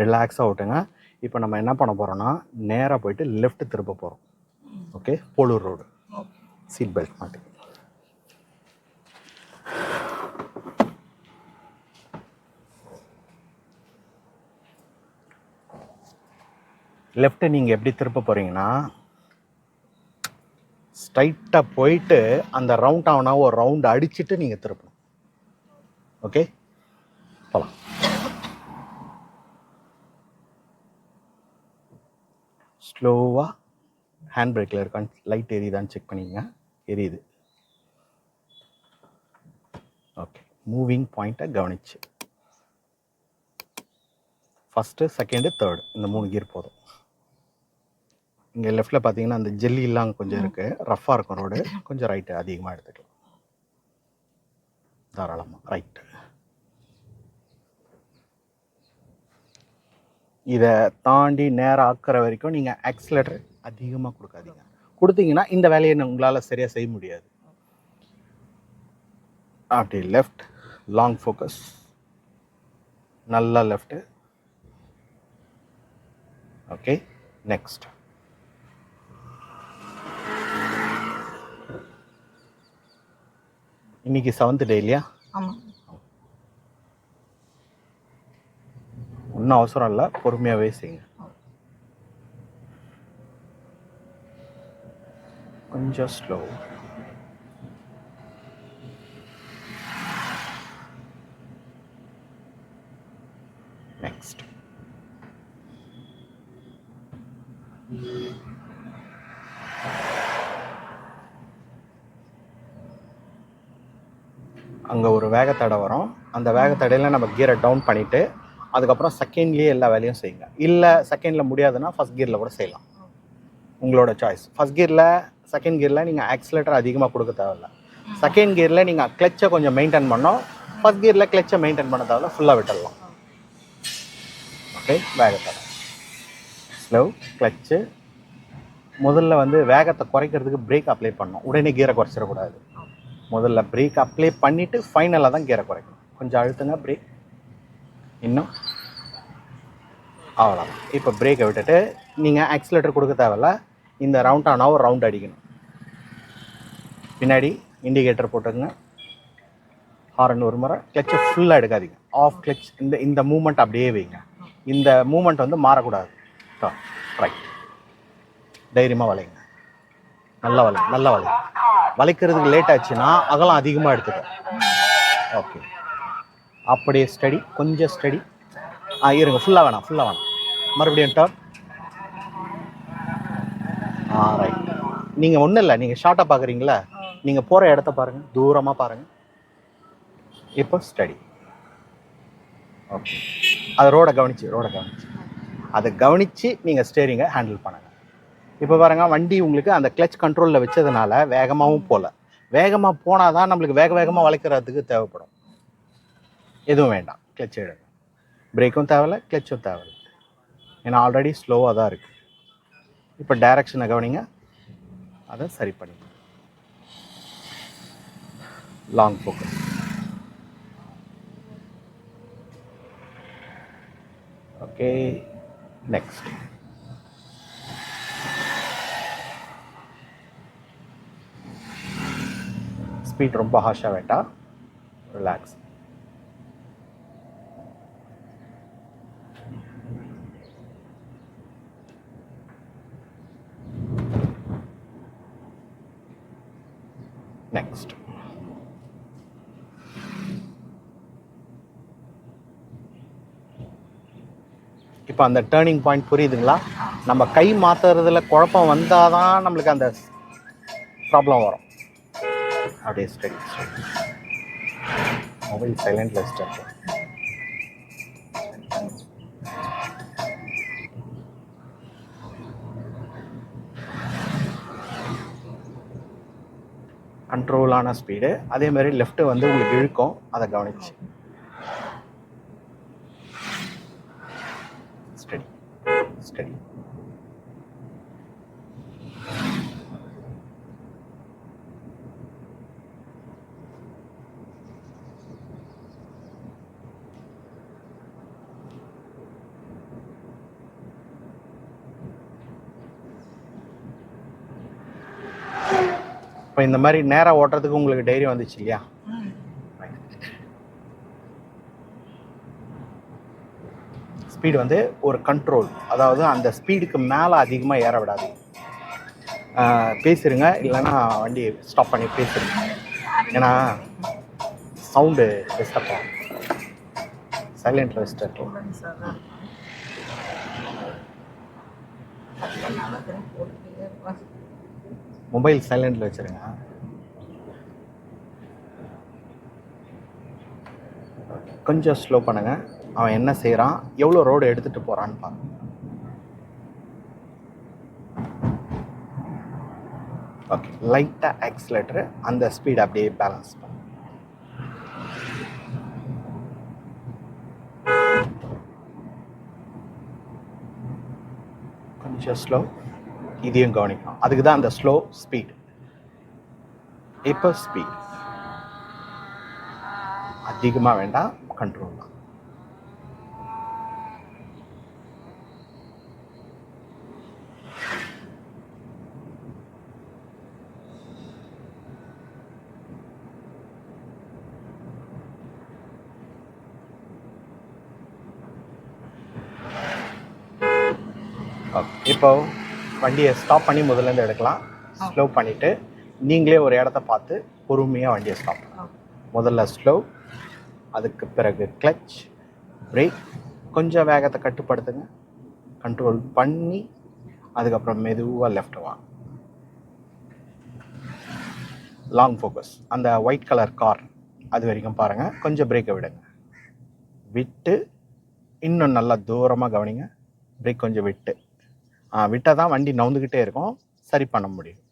ரிலாக்ஸாக விட்டுங்க. இப்போ நம்ம என்ன பண்ண போகிறோம்னா நேராக போயிட்டு லெஃப்ட் திருப்ப போகிறோம் okay Polur road seat belt மாட்டி. லெஃப்ட்டு நீங்கள் எப்படி திருப்ப போகிறீங்கன்னா ஸ்ட்ரைட்டாக போயிட்டு அந்த ரவுண்ட் ஆகுனா ஒரு ரவுண்ட் அடிச்சுட்டு நீங்கள் திருப்பணும். ஓகே போகலாம் ஸ்லோவாக ஹேண்ட் பிரேக்கில் இருக்கான்னு லைட் எரியுதான்னு செக் பண்ணிங்க எரியுது. ஓகே மூவிங் பாயிண்ட்டை கவனிச்சு. ஃபஸ்ட்டு செகண்டு தேர்டு இந்த மூணு கியர் போதும். இங்கே லெஃப்ட்டில் பார்த்தீங்கன்னா அந்த ஜெல்லிலாம் கொஞ்சம் இருக்குது ரஃப்பாக இருக்கும் ரோடு கொஞ்சம் ரைட்டு அதிகமாக எடுத்துக்கலாம். தாராளமாக ரைட்டு இதை தாண்டி நேரம் ஆக்குற வரைக்கும் நீங்கள் ஆக்சிலேட்டர் அதிகமாக கொடுக்காதீங்க. கொடுத்தீங்கன்னா இந்த வேலையை உங்களால் சரியாக செய்ய முடியாது. அப்படி லெஃப்ட் லாங் ஃபோக்கஸ் நல்லா லெஃப்ட்டு ஓகே நெக்ஸ்ட் இன்னைக்கு செவன்த் டே இல்லையா? ஆமாம் ஒன்றும் அவசரம் இல்லை பொறுமையாகவே செய்யுங்க. கொஞ்சம் ஸ்லோ நெக்ஸ்ட் அங்கே ஒரு வேகத்தடை வரும். அந்த வேகத்தடையில் நம்ம கியரை டவுன் பண்ணிவிட்டு அதுக்கப்புறம் செகண்ட்லேயே எல்லா வேலையும் செய்யுங்க. இல்லை செகண்டில் முடியாதுன்னா ஃபஸ்ட் கியரில் கூட செய்யலாம். உங்களோட சாய்ஸ் ஃபஸ்ட் கியரில் செகண்ட் கியரில் நீங்கள் ஆக்சிலேட்டர் அதிகமாக கொடுக்க தேவையில்ல. செகண்ட் கியரில் நீங்கள் கிளச்சை கொஞ்சம் மெயின்டைன் பண்ணோம் ஃபஸ்ட் கியரில் கிளச்சை மெயின்டைன் பண்ண தேவையில்ல ஃபுல்லாக விட்டுடலாம் ஓகே வேகத்தை. ஸ்லோ கிளச்சு முதல்ல வந்து வேகத்தை குறைக்கிறதுக்கு பிரேக் அப்ளை பண்ணோம் உடனே கியரை குறைச்சிடக்கூடாது. முதல்ல பிரேக் அப்ளை பண்ணிவிட்டு ஃபைனலாக தான் கியரை குறைக்கணும். கொஞ்சம் அழுத்துங்க பிரேக் இன்னும் அவ்வளோதான் இப்போ பிரேக்கை விட்டுட்டு நீங்கள் ஆக்சிலேட்டர் கொடுக்க தேவையில்ல இந்த ரவுண்ட் ஆனால் ஒரு ரவுண்ட் அடிக்கணும். பின்னாடி இண்டிகேட்டர் போட்டுங்க ஹாரன் ஒரு முறை கிளச்சை ஃபுல்லாக எடுக்காதீங்க. ஆஃப் கிளச் இந்த இந்த மூமெண்ட் அப்படியே வைங்க. இந்த மூமெண்ட் வந்து மாறக்கூடாது. ரைட் தைரியமாக வளைங்க. நல்லா வளைங்க நல்லா வளைங்க. வளைக்கிறதுக்கு லேட் ஆச்சுன்னா அகலம் அதிகமாக எடுத்துக்கும் ஓகே அப்படியே ஸ்டடி கொஞ்சம் ஸ்டடி ஆ இருங்க ஃபுல்லாக வேணாம் ஃபுல்லாக வேணாம். மறுபடியும் டர்ன் ஆ ரைட் நீங்கள் ஒன்றும் இல்லை நீங்கள் ஷார்ட்டாக பார்க்குறீங்களா நீங்கள் போகிற இடத்த பாருங்கள் தூரமாக பாருங்கள் இப்போ ஸ்டடி ஓகே அது ரோடை கவனிச்சு ரோடை கவனிச்சு. அதை கவனித்து நீங்கள் ஸ்டேரிங்கை ஹேண்டில் பண்ணுங்கள் இப்போ பாருங்கள் வண்டி உங்களுக்கு அந்த கிளச் கண்ட்ரோலில் வச்சதுனால வேகமாகவும் போகல வேகமாக போனால் தான் நம்மளுக்கு வேக வேகமாக வளைக்கிறதுக்கு தேவைப்படும். எதுவும் வேண்டாம். கிளச் எடுங்க பிரேக்கும் தேவையில்ல கிளச்சும் தேவையில்ல. ஏன்னா ஆல்ரெடி ஸ்லோவாக தான் இருக்குது இப்போ டைரக்ஷனை கவனிங்க. அதை சரி பண்ணிங்க. Long focus okay next speed ரொம்ப ஹாஷாக வேண்டாம். ரிலாக்ஸ் நெக்ஸ்ட் இப்போ அந்த டேர்னிங் பாயிண்ட் புரியுதுங்களா? நம்ம கை மாத்துறதுல குழப்பம் வந்தால் தான் நம்மளுக்கு அந்த ப்ராப்ளம் வரும். அப்படியே ஸ்டடி மொபைல் சைலண்டில் வச்சுட்டு கண்ட்ரோலான ஸ்பீடு அதே மாதிரி லெஃப்ட்டு வந்து உங்களுக்கு இழுக்கும். அதை கவனிச்சு. study. இப்போ இந்த மாதிரி நேராக ஓட்டுறதுக்கு உங்களுக்கு டைரி வந்துச்சு இல்லையா ஸ்பீடு வந்து ஒரு கண்ட்ரோல் அதாவது அந்த ஸ்பீடுக்கு மேலே அதிகமாக ஏற விடாது. பேசிடுங்க இல்லைன்னா வண்டி ஸ்டாப் பண்ணி பேசிருங்க. ஏன்னா சவுண்டு டிஸ்டர்ப் ஆகும். சைலண்டில் வச்சுட்டு மொபைல் சைலண்டில் வச்சுருங்க. கொஞ்சம் ஸ்லோ பண்ணுங்கள் அவன் என்ன செய்கிறான் எவ்வளோ ரோடு எடுத்துகிட்டு போகிறான்னு பாருங்க ஓகே லைட்டாக ஆக்சிலேட்டரு அந்த ஸ்பீட் அப்படியே பேலன்ஸ் பண்ணு. கொஞ்சம் ஸ்லோ இதையும் கவனிக்கணும். அதுக்கு தான் அந்த ஸ்லோ ஸ்பீட் இப்போ ஸ்பீட் அதிகமாக வேண்டாம் கண்ட்ரோல் தான். ஓகே. இப்போ வண்டியை ஸ்டாப் பண்ணி முதல்ல இருந்து எடுக்கலாம். ஸ்லோ பண்ணிவிட்டு நீங்களே ஒரு இடத்த பார்த்து பொறுமையாக வண்டியை ஸ்டாப் பண்ணலாம் முதல்ல ஸ்லோ அதுக்கு பிறகு கிளச் பிரேக் கொஞ்சம் வேகத்தை கட்டுப்படுத்துங்க. கண்ட்ரோல் பண்ணி அதுக்கப்புறம் மெதுவாக லெஃப்ட் வா. லாங் ஃபோக்கஸ் அந்த ஒயிட் கலர் கார் அது வரைக்கும் பாருங்கள் கொஞ்சம் பிரேக்கை விடுங்க. விட்டு இன்னும் நல்லா தூரமாக கவனிங்க. பிரேக் கொஞ்சம் விட்டு. விட்டால் தான் வண்டி நவுந்துக்கிட்டே இருக்கும். சரி பண்ண முடியும்.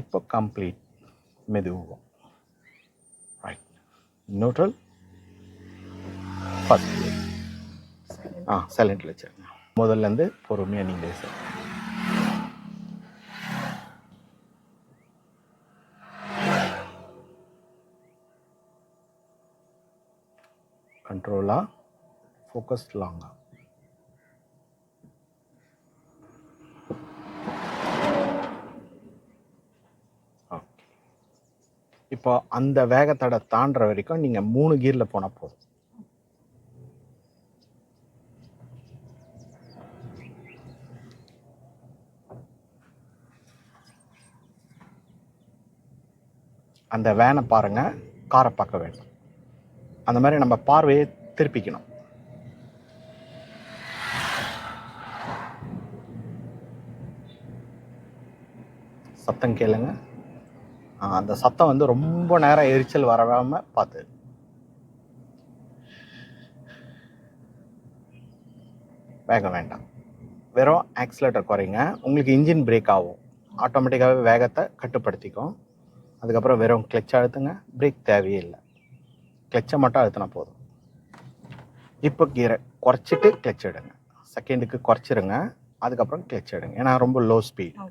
இப்போ கம்ப்ளீட் மெதுவோம். ரைட் நியூட்ரல் ஃபஸ்ட் ஆ சைலண்டில் வச்சுருங்க. முதல்லேருந்து பொறுமையாக நீங்களே சார் கண்ட்ரோலாக ஃபோக்கஸ் லாங்காக இப்போ அந்த வேகத்தடை தாண்டுற வரைக்கும் நீங்கள் மூணு கீரில் போனால் போதும். அந்த வேனை பாருங்க காரை பார்க்க வேண்டும். அந்த மாதிரி நம்ம பார்வையை திருப்பிக்கணும். சத்தம் கேளுங்கள் அந்த சத்தம் வந்து ரொம்ப நேரம் எரிச்சல் வரவாம பார்த்து வேகம் வேண்டாம். வெறும் ஆக்சிலேட்டர் குறைங்க. உங்களுக்கு இன்ஜின் பிரேக் ஆகும். ஆட்டோமேட்டிக்காகவே வேகத்தை கட்டுப்படுத்திக்கும். அதுக்கப்புறம் வெறும் கிளச் அழுத்துங்க. பிரேக் தேவையே இல்லை. கிளச்சை மட்டும் அழுத்தினா போதும். இப்போ கீரை குறைச்சிட்டு கிளச் எடுங்க. செகண்டுக்கு குறைச்சிருங்க. அதுக்கப்புறம் கிளச் எடுங்க. ஏன்னா ரொம்ப லோ ஸ்பீட்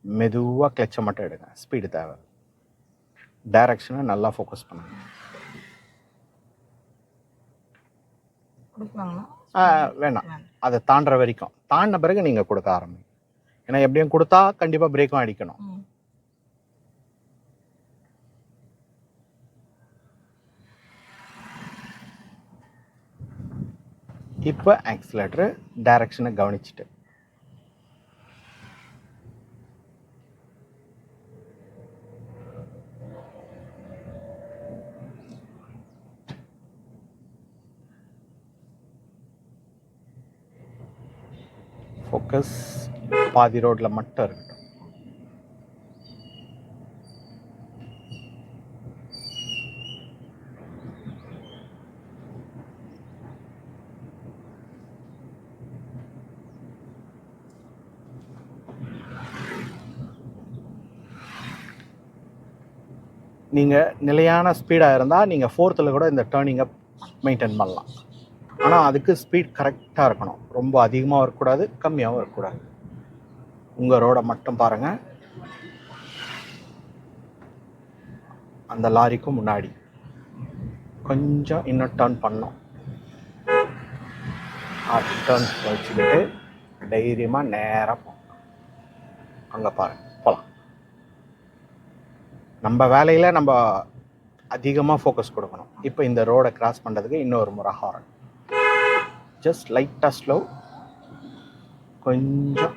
மெதுவாக கிளச்சை மட்டும் எடுங்க. ஸ்பீடு தேவை. டைரக்ஷனை நல்லா ஃபோக்கஸ் பண்ணுங்க. கொடுக்கலாங்களா? ஆ, வேணாம். அதை தாண்டுற வரைக்கும். தாண்டின பிறகு நீங்கள் கொடுக்க ஆரம்பிங்க. ஏன்னா எப்படியும் கொடுத்தா கண்டிப்பாக பிரேக்கும் அடிக்கணும். இப்போ ஆக்சிலேட்டரு டைரக்ஷனை கவனிச்சுட்டு. ஃபோக்கஸ் பாதி ரோட்டில் மட்டும் இருக்கட்டும். நீங்கள் நிலையான ஸ்பீடாக இருந்தால் நீங்கள் ஃபோர்த்தில் கூட இந்த டேர்னிங்கை மெயின்டைன் பண்ணலாம். ஆனால் அதுக்கு ஸ்பீட் கரெக்டாக இருக்கணும். ரொம்ப அதிகமாக இருக்கக்கூடாது கம்மியாகவும் இருக்கக்கூடாது. உங்கள் ரோடை மட்டும் பாருங்கள் அந்த லாரிக்கும் முன்னாடி. கொஞ்சம் இன்னும் டேர்ன் பண்ணோம் டர்ன் வச்சுக்கிட்டு தைரியமாக நேராக போகணும் அங்கே பாருங்கள் போகலாம் நம்ம வேலையில் நம்ம அதிகமாக ஃபோக்கஸ் கொடுக்கணும். இப்போ இந்த ரோடை கிராஸ் பண்ணுறதுக்கு இன்னொரு முறை ஹாரன் ஜஸ்ட் லைட்டாக ஸ்லோ கொஞ்சம்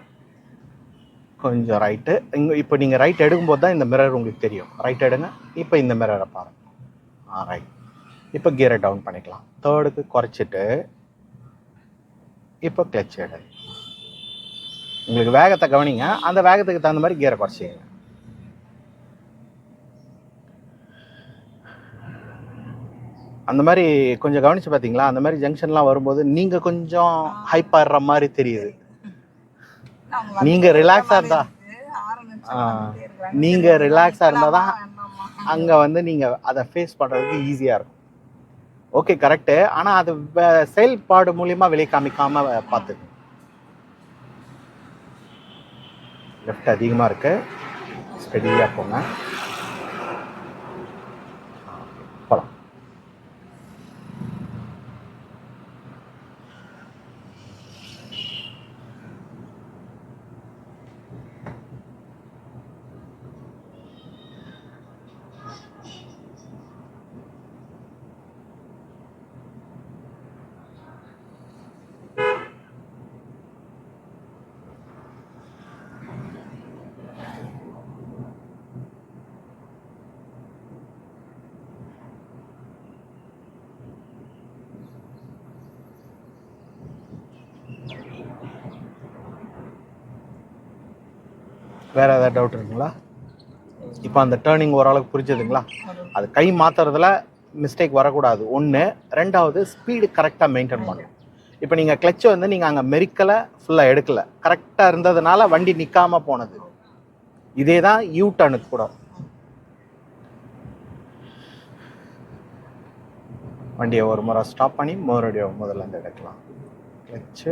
கொஞ்சம் ரைட்டு இங்கே இப்போ நீங்கள் ரைட் எடுக்கும்போது தான் இந்த மிரர் உங்களுக்கு தெரியும். ரைட் எடுங்க. இப்போ இந்த மிரரை பாருங்கள் ஆ ரைட் இப்போ கியரை டவுன் பண்ணிக்கலாம். தேர்டுக்கு குறைச்சிட்டு இப்போ கிளச் எடு. உங்களுக்கு வேகத்தை கவனிங்க. அந்த வேகத்துக்கு தகுந்த மாதிரி கியரை குறைச்சிங்க அந்த மாதிரி கொஞ்சம் கவனிச்சு பார்த்தீங்களா அந்த மாதிரி ஜங்ஷன்லாம் வரும்போது நீங்கள் கொஞ்சம் ஹைப் ஆடுற மாதிரி தெரியுது. நீங்கள் நீங்க வந்து இருந்தா- நீங்க இருந்தா தான் அங்கே வந்து நீங்கள் அதை ஃபேஸ் பண்ணுறதுக்கு ஈஸியாக இருக்கும். ஓகே கரெக்டு ஆனால் அது செயல்பாடு மூலியமாக வெளியே காமிக்காமல் பார்த்து லெஃப்ட் அதிகமாக இருக்கு. ஸ்டெடியாக போங்க. வேற ஏதாவது டவுட் இருக்குங்களா? இப்போ அந்த டேர்னிங் ஓரளவுக்கு புரிஞ்சதுங்களா? அது கை மாத்துறதுல மிஸ்டேக் வரக்கூடாது. ஒன்று ரெண்டாவது ஸ்பீடு கரெக்டாக மெயின்டைன் பண்ணணும். இப்போ நீங்கள் கிளச்சை வந்து நீங்கள் அங்கே மெரிக்கலை ஃபுல்லாக எடுக்கலை. கரெக்டாக இருந்ததுனால வண்டி நிற்காமல் போனது. இதே தான் யூ டர்னுக்கு கூட. வண்டியை ஒரு முறை ஸ்டாப் பண்ணி மறுபடியும் முதல்ல இருந்து எடுக்கலாம். கிளச்சு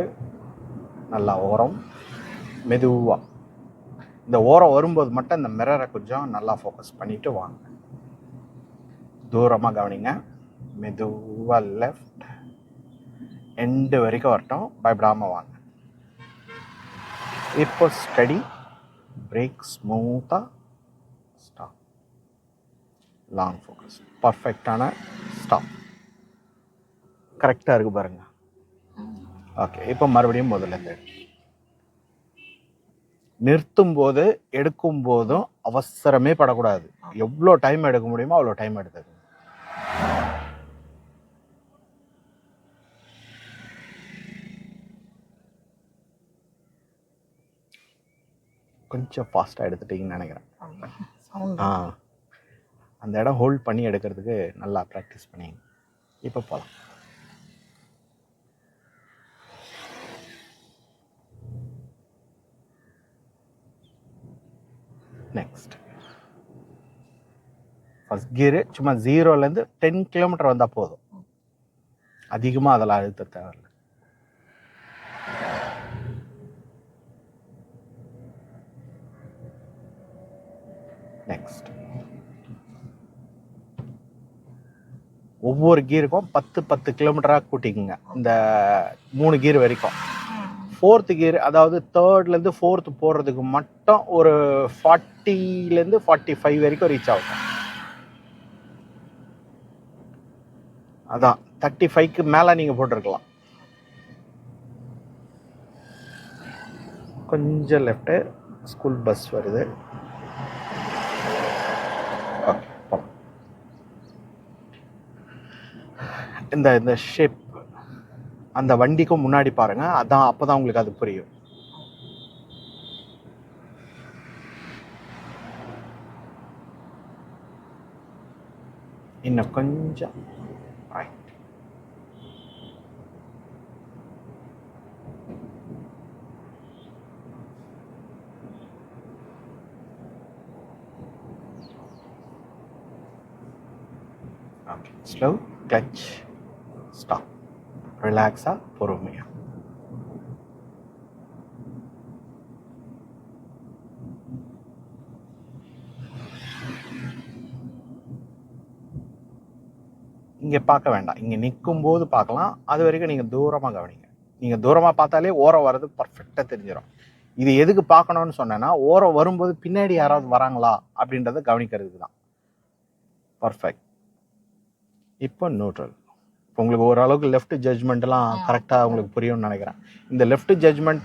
நல்லா ஓரம். மெதுவாக இந்த ஓரம் வரும்போது மட்டும் இந்த மிரரை கொஞ்சம் நல்லா ஃபோக்கஸ் பண்ணிட்டு வாங்க. தூரமாக கவனிங்க. மெதுவாக லெஃப்ட் எண்டு வரைக்கும் வரட்டும். பயப்படாமல் வாங்க. இப்போ ஸ்டடி பிரேக் ஸ்மூத்தாக ஸ்டாப் லாங் ஃபோக்கஸ் பர்ஃபெக்டான ஸ்டாப் கரெக்டாக இருக்கு பாருங்க. ஓகே இப்போ மறுபடியும் முதல்ல இருந்து. நிறுத்தும் போது எடுக்கும் போதும் அவசரமே படக்கூடாது. எவ்வளோ டைம் எடுக்க முடியுமோ அவ்வளோ டைம் எடுத்துக்கணும். கொஞ்சம் ஃபாஸ்ட்டாக எடுத்துட்டீங்கன்னு நினைக்கிறேன். ஆ. அந்த இடம் ஹோல்ட் பண்ணி எடுக்கிறதுக்கு நல்லா ப்ராக்டிஸ் பண்ணிங்க இப்போ போகலாம் நெக்ஸ்ட் ஃபஸ்ட் கீரு சும்மா ஜீரோலேருந்து டென் கிலோமீட்டர் வந்தால் போதும். அதிகமாக அதில் அழுத்த தேவையில்ல. நெக்ஸ்ட் ஒவ்வொரு கீருக்கும் பத்து பத்து கிலோமீட்டராக கூட்டிக்குங்க. இந்த மூணு கீர் வரைக்கும். ஃபோர்த்து கியர் அதாவது தேர்ட்லேருந்து ஃபோர்த்து போடுறதுக்கு மட்டும் ஒரு ஃபார்ட்டிலேருந்து ஃபார்ட்டி ஃபைவ் வரைக்கும் ரீச் ஆகும். அதான் தேர்ட்டி ஃபைவ்க்கு மேலே நீங்கள் போட்டிருக்கலாம். கொஞ்சம் லெஃப்ட்டு ஸ்கூல் பஸ் வருது. இந்த இந்த ஷேப் அந்த வண்டிக்கும் முன்னாடி பாருங்க அதான் அப்பதான் உங்களுக்கு அது புரியும் இன்னும் கொஞ்சம் right. Okay, slow, clutch. ரிலாக்ஸாக பொறுமையாக இங்கே பார்க்க வேண்டாம். இங்கே நிற்கும் போது பார்க்கலாம். அது வரைக்கும் நீங்கள் தூரமாக கவனிங்க. நீங்கள் தூரமாக பார்த்தாலே ஓரம் வர்றது பர்ஃபெக்டாக தெரிஞ்சிடும் இது எதுக்கு பார்க்கணும்னு சொன்னேன்னா ஓரம் வரும்போது பின்னாடி யாராவது வராங்களா அப்படின்றத கவனிக்கிறதுக்கு தான். பர்ஃபெக்ட் இப்போ நியூட்ரல் உங்களுக்கு ஓரளவுக்கு லெஃப்ட் ஜட்ஜ்மெண்ட்லாம் கரெக்டாக உங்களுக்கு புரியும்னு நினைக்கிறேன். இந்த லெஃப்ட் ஜட்ஜ்மெண்ட்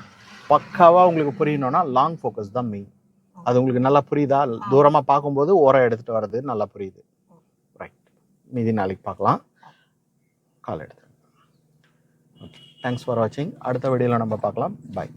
பக்காவாக உங்களுக்கு புரியணும்னா லாங் ஃபோக்கஸ் தான் மெயின் அது உங்களுக்கு நல்லா புரியுதா? தூரமாக பார்க்கும்போது ஓரம் எடுத்துகிட்டு வர்றது நல்லா புரியுது. ரைட் மீதி நாளைக்கு பார்க்கலாம். கால் எடுத்து ஓகே தேங்க்ஸ் ஃபார் வாட்சிங் அடுத்த வீடியோவில் நம்ம பார்க்கலாம். பாய்